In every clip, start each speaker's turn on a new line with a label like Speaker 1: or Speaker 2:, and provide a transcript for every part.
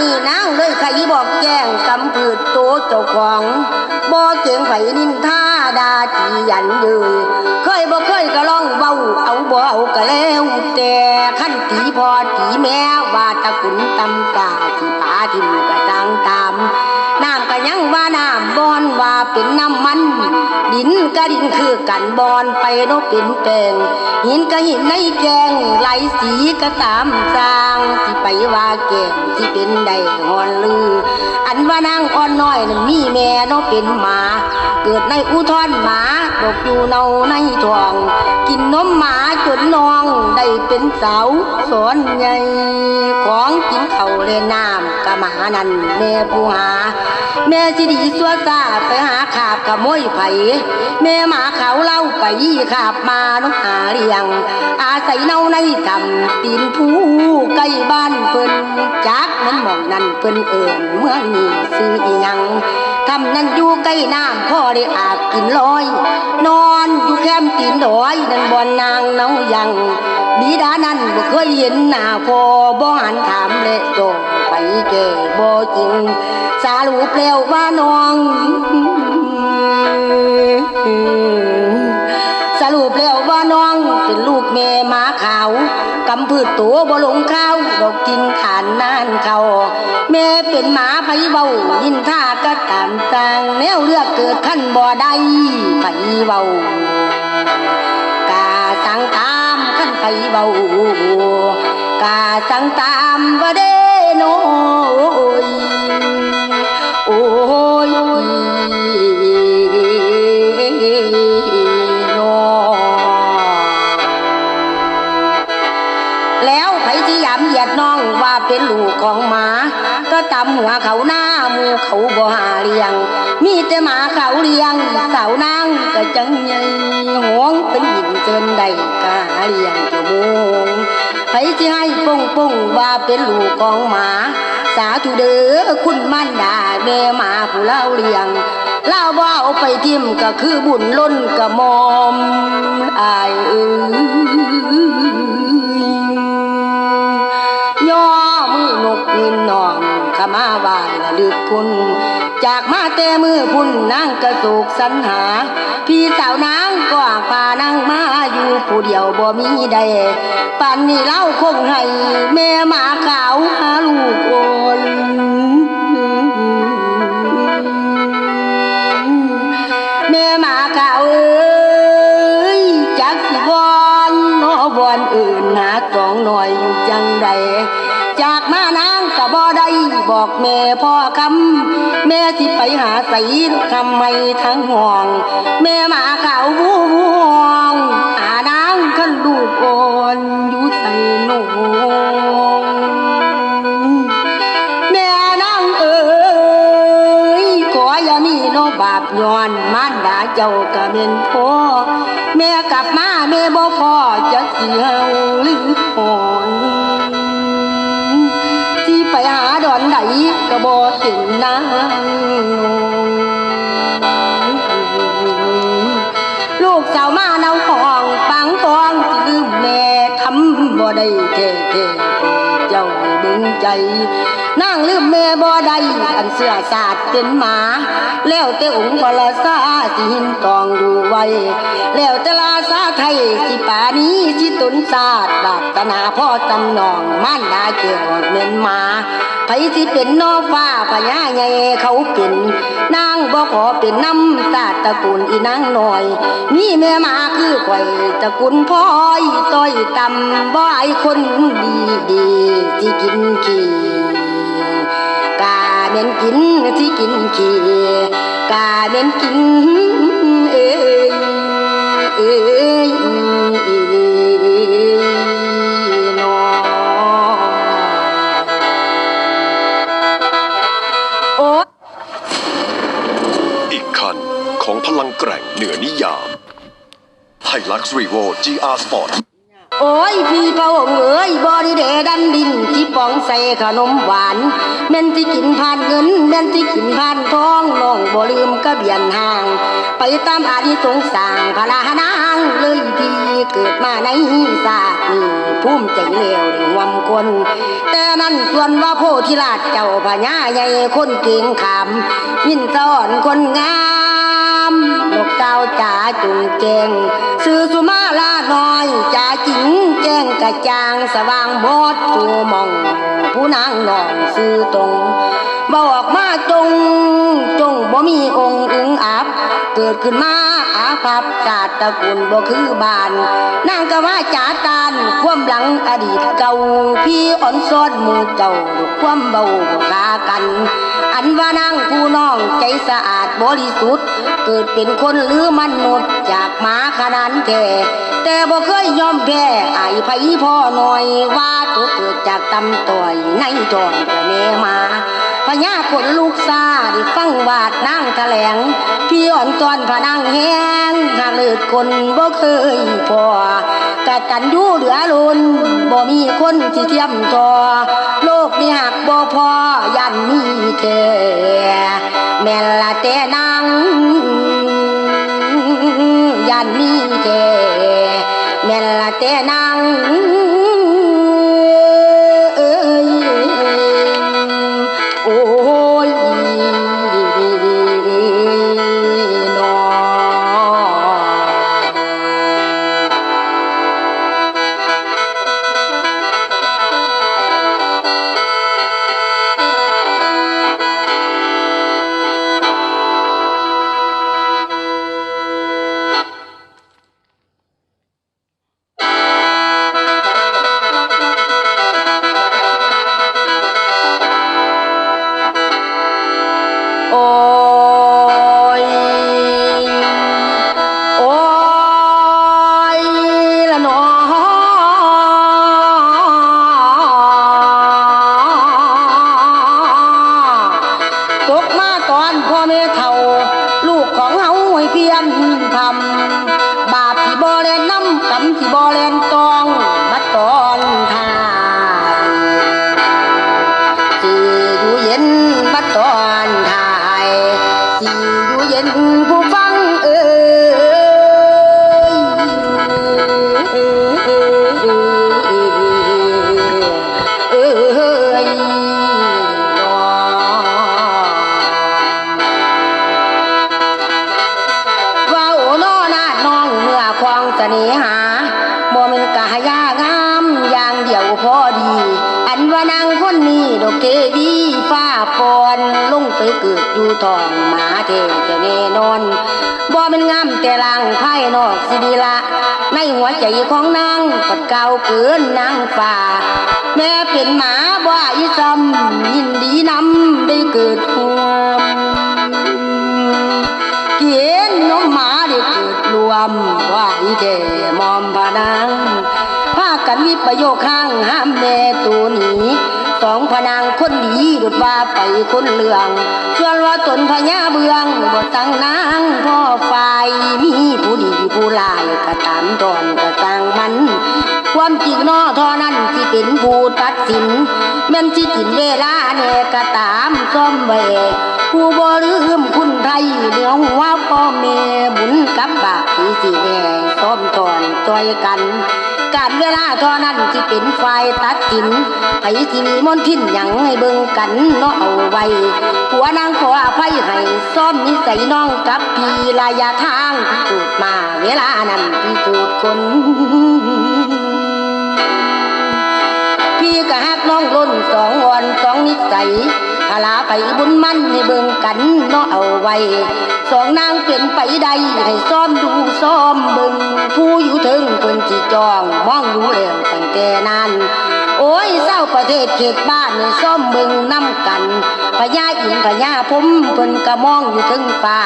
Speaker 1: นี่นางเลยใครบอกแจ้งกำผืดโตเจ้าของบอกเจียงไผนินท่าดาจีหยันเยยเคยบอกเคยก็ล่องเบาเอาบ่เอากะแล้วแต่ขั้นตีพอตีแม่ว่าตะกุนตำกาที่ปาทิมกระจังตามน้ำก็ยังว่าน้ำบอนว่าเป็นน้ำมัน ดินก็ดินคือกันบอนไปโนเป็นแปลงหินก็หินในแกงไหลสีก็ตามสร้างสิไปว่าแกงที่เป็นได้หอนลือ อันว่านางอ่อนน้อยนั้นมีแม่นาะเป็นหมา เกิดในอุทอนหมาดอกอยู่เนาในทอง กินนมหมาจนนองได้เป็นสาวสอนใหญ่ของกินเขาเลนน้ำกะหมานั่นแม่ผู้หา แม่สิดีสัวซาไปหาขาบขโมยไผแม่หมาเขาเล่าไปขาบมาน้องหาเรียง อาศัยเน่าในกำตีนผู้ใกล้บ้านเพิ่นจักนั้นหมองนั้นเพิ่นเอิ่นเมื่อนี่ซื้ออีหยังทำนั้นอยู่ใกล้น้ำพ่อได้อาบกินลอย นอนอยู่แคมตีนดอยนั่นบอนนางเนายัง บิดานั้นบ่เคยเห็นหน้าพอบ่หันถามและจงไปแก่บ่จริง สารูเปลวว่าน้องสรุปแล้วว่าน้องเป็นลูกแม่หมาขาวกำพืชตัวบ่ลงข้าวดอกกินขานนานเขาแม่เป็นหมาไผเบายินท่าก็ตามต่างแนวเลือกเกิดขั้นบ่ได้ไผเบา ไผเบากาสังตามว่าเด้โนยโอ้ยโนแล้วไผที่ยำเหยียดน้องว่าเป็นลูกของหมา ก็ตำหัวเขาหน้ามูเขาบ่หาเลี้ยง มีแต่หมาเขาเลี้ยงสาวนางก็จัง เลี้ยงจ้าโมงไผที่ให้ป้งป้งว่าเป็นลูกของหมา สาธุเด้อคุณมันดาแม่หมาผู้เล่าเลี้ยงเล่าว่าเอาไปทิมก็คือบุญล้นกระมอมอายเอ้ย่อมือนกเงินนองขมาบายละลึกคุณ จากมาแต่มือพุ่นนางกระโศกสัญหา พี่สาวนางก็พานางมาอยู่ผู้เดียวบ่มีใดป่านนี้เล่าคงให้แม่หมาขาวหาลูกโอนแม่หมาขาวเอ้ยจักสิวอนนอวอนอื่นหาตองหน่อยอยู่จังใดจากมานางกะบ่ได้บอกแม่พ่อคำ สิไปหาใสทำไมทั้งห่วง แม่หมาขาววูวงหานางขันลูกอ่อนอยู่ใส่หนูแม่นางเอ๋ยขออย่ามีโนบาปย้อนมารดาเจ้าก็เป็นพ่อแม่กลับมาแม่บ่พ่อจะเสียวหรือหอ อนไหนก็บ่เห็นนางลูกสาวมาเนาของปังตองที่ลืมแม่ทำบ่ได้เท่ ใจ นางลืมแม่บ่ได้อันเสื้อสาดเป็นหมา แล้วแต่องค์บรสาสิหินตองดูไว้ แล้วแต่ลาสาไทยสิป่านี้สิตุนศาสตร์ดาบตนาพ่อจำนองม่านดาเกี่ยวเม่นหมาไผสิเป็นนอฟ้าพญาใหญ่เขาเป็นนางบ่ขอเป็นน้ำศาตระกูลอีนางหน้อย มีแม่มาคือข่อยตระกูลพ่อยต้อยต่ำบ่ไอคนดีดีที่กินขี้กาเน้นกินที่กินขี้กาเน้นกินเอ้ยเอ้ยอี
Speaker 2: กคันของพลังแกร่งเหนือนิยามไฮลักซ์รีโว GR Sport
Speaker 1: โอ้ยพี่พระองค์เอ้ยบริเดดันดินที่ปองใส่ขนมหวานแม่นที่กินผ่านเงินแม่นที่กินผ่านทองน้องบ่ลืมกระเบียนห่าง ไปตามอานิสงสางพระลานางเลยพี่เกิดมาในศาสตร์นี้ภูมิใจเลวในวำคน แต่นั่นส่วนว่าโพธิราชเจ้าพญาใหญ่คนเก่งขามยินสอนคนงาม นกเก้าจ๋าจุงแจงซื้อสุมาลาน้อยจ๋าจิงแจ้งกระจ่างสว่างบดจูมอง ผู้นางนองซื้อตรงบอกมาจง จงบ่มีองค์อึงอับ เกิดขึ้นมา อาภัพศาตตะกูลบ่คือบานนางก็ว่าจ๋าตานความหลังอดีตเก่าพี่อ่อนซอนมูเจ้าความเบาบ่กากัน อันว่านางผู้น้องใจสะอาดบริสุทธิ์ เกิดเป็นคนหรือมนุษย์จากหมาขนาดแท้แต่บ่เคยยอมแพ้ไอ้ไผพ่อหน่อยว่าตัวเกิดจากตำต่อยในจอนกระแม่มา พญาคนลูกซาด้ฟังวาดนางแถลง พี่อ่อนตอนพนางแห้งหาเลิดคนบ่เคยพอกะตันยูเหลือล้นบ่มีคนที่เทียมทอโลกนี้หักบ่พอยันมีเธอแม่ละแต่นางยันมีเธอแม่ละแต่นาง น้ำกรรมที่บ่อแลนต่อ อยู่ท้องหมาเทจะแน่นอนบ่แมันงามแต่ล่างภายนอกสิดีละ ในหัวใจของนางปัดเก่าเกินนางฟ้าแม่เป็นหมาบ่อีซำยินดีนำได้เกิดห่วมเกียนน้องหมาได้เกิดรวมว่าอีแก่มอมพานังพากันวิประโยคข้างห้ามแม่ตัวหนีสองพนางคนดีดุดว่าไปคนเลือง ตนพญาเบืองบ่ตั้งนางพ่อฝ่ายมีผู้ดีผู้ลายก็ตามตอนก็ตั้งมัน ความจริงนอท่านั้นที่เป็นผู้ตัดสินแม่นที่กินเวลาเนี่ยก็ตามซ่อมไว้ผู้บ่ลืมคุณไทยเดี๋ยวหัวพ่อแม่บุญกับบาปที่สิแน่ซ่อมตอนจอยกัน การเวลาเท่านั้นที่เป็นไฟตัดสินไปที่มีมนต์ทินหยังให้เบิ่งกันเนาะเอาไว้หัวนางขออภัยให้ซ่อมนิสัยน้องกับพี่ระยะทางที่สูดมาเวลานั้นที่สูดคน พี่ก็ฮักน้องล้นสองวอนสองนิสัยพาลาไปบุญมันให้เบิ่งกันเนาะเอาไว้ สองนางเป็นไปใดให้ซ้อมดูซ้อมเบิ่งผู้อยู่ถึงเพิ่นสิจองมองดูแล้วตั้งแต่นั้นโอ้ยเศร้าประเทศเขตบ้านนี่ซ้อมเบิ่งน้ำกันพญาอินพญาผมเพิ่นก็มองอยู่ถึงฟ้า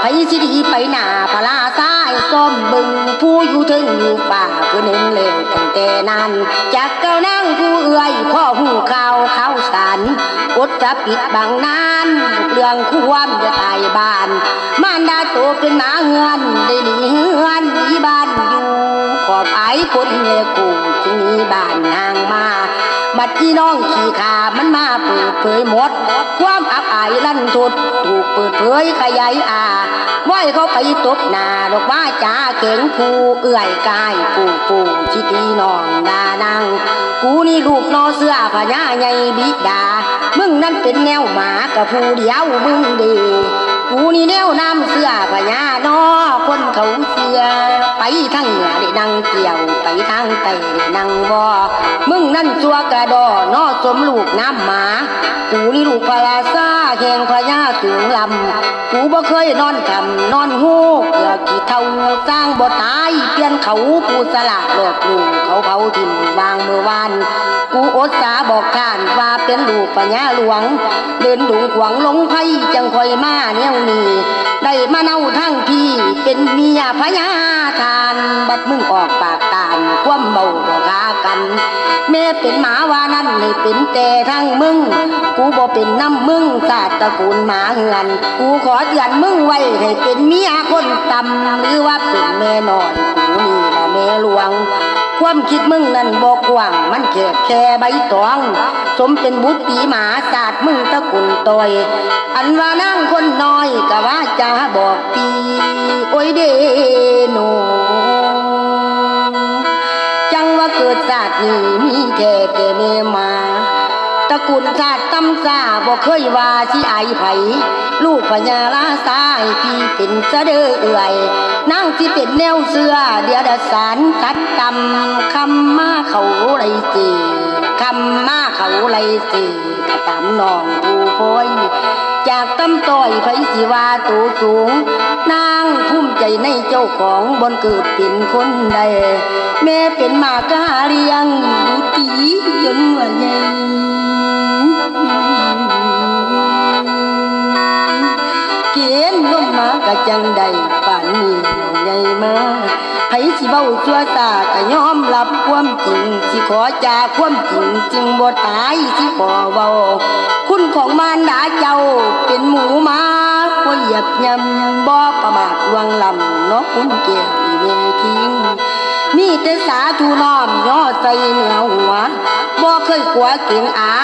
Speaker 1: ไผสิดีไปหน้าพลาซ้ายซ้อมเบิ่งผู้อยู่ถึงอยู่ป่าเพิ่นเห็นแล้วตั้ง แต่นั้นจากเก้านั่งผู้เอื้อยพ่อหูข่าวข่าวสารอดจะปิดบังนานเรื่องความจะตายบ้านมารดาโตเป็นหมาเฮือนได้หนีเฮือนที่บ้านอยู่ขอบไอ้คนเลกูมีบ้านนางมา บัดที่น้องขี่ขามันมาเปิดเผยหมด ความอับอายลั่นทุดถูกเปิดเผยขยายอาว่อยเขาไปตบหน้าดอกว่าจ้าเก่งผู้เอื่อยกายปูปูชิตีน้องดานางกูนี่ลูกนอเสื้อพญาใหญ่บิดา มึงนั่นเป็นแนวหมากับผู้เดียวมึงดี กูนี่แนวน้ำเสื้อพญานอคนเขาเสื้อไปทางเหนือได้นั่งเกี่ยวไปทางใต้ได้นั่งวอมึงนั่นตัวกระดอนอสมลูกน้ำหมากูนี่ลูกพลาซาแข่งพญาสูงลำกูบ่เคยนอนกำนอนหูเกือกี่เท่าสร้างบ่ตายเปลี่ยนเขากูสละโลดลูกเขาเผาทิ่มวางเมื่อวาน กูอดสาบอกท่านว่าเป็นลูกปัญญาหลวง เดินดุงขวางหลงไพ่จังคอยมาแนวนี้ได้มาเน่าทั้งพี่เป็นเมียพญาทาน บัดมึงออกปากตานความเบาบ่กากันแม่เป็นหมาว่านั่นให้เป็นแต่ทั้งมึง กูบ่เป็นน้ำมึงศาสตระกูลหมาเหือน กูขอเตือนมึงไว้ให้เป็นเมียคนต่ำหรือว่าเป็นแม่นอนกูนี่ละแม่หลวง ความคิดมึงนั่นบอกว่างมันแค่แค่ใบตอง สมเป็นบุตรปีหมาศาสตร์มึงตะกุนตอย อันว่านั่งคนน้อยกะว่าจะบอกตีโอ้ยเดโนจังว่าเกิดศาสตร์นี้มีแค่แก่เมมาตะกุนศาสตร์ ซาบ่เคยว่าสิอายไผลูกพญาลาสายพี่เป็นเสะเดอเอื่อยนางสิเป็นแนวเสื้อเดียดสารตัดกำคำมาเขาไรสีคำมาเขาไรสีกะตามน้องผู้โพยจากตำต้อยไผสิว่าตูสูง นางภูมิใจในเจ้าของบนเกิดเป็นคนใด แม่เป็นหมากาเรียงดูตีจนว่าใหญ่ กะจังใดป่านนี้ใหญ่มาไผสิเบ้าชั่วตาก็ยอมรับความจริงสิขอจากความจริงจึงบ่ตายสิขอเว้าคุณของมารดาเจ้าเป็นหมูมาบ่เหยียบยำบ่ประมาทวงลำเนาะคุณเกียวอีเมทิ้งมีแต่สาธุน้อมย่อใส่เหนือหัวบ่เคยกลัวเก่งอา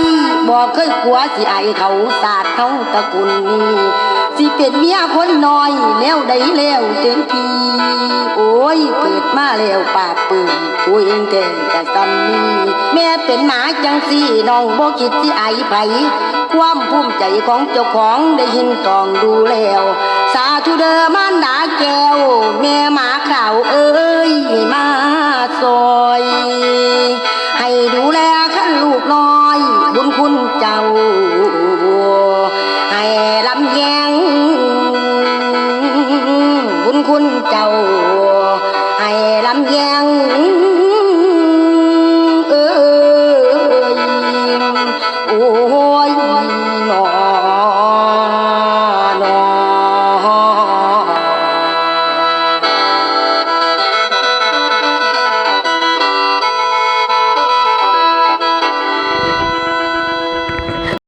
Speaker 1: ยบ่เคยกลัวสิอเขาศาสตร์เขาตะกุลนี้ สิเป็นเมียคนน้อยแล้วได้แล้วเต็มทีโอ้ยเปิดมาแล้วปากปืนตัวเองแต่จะซ้ำนี้แม่เป็นหมาจังสี่น้องบ่คิดสิอายไผความภูมิใจของเจ้าของได้ยินตองดูแล้ว สาธุเดอมานดาแก้วแม่หมาข่าวเอ้ยมาซอย ให้ดูแลขั้นลูกน้อย บุ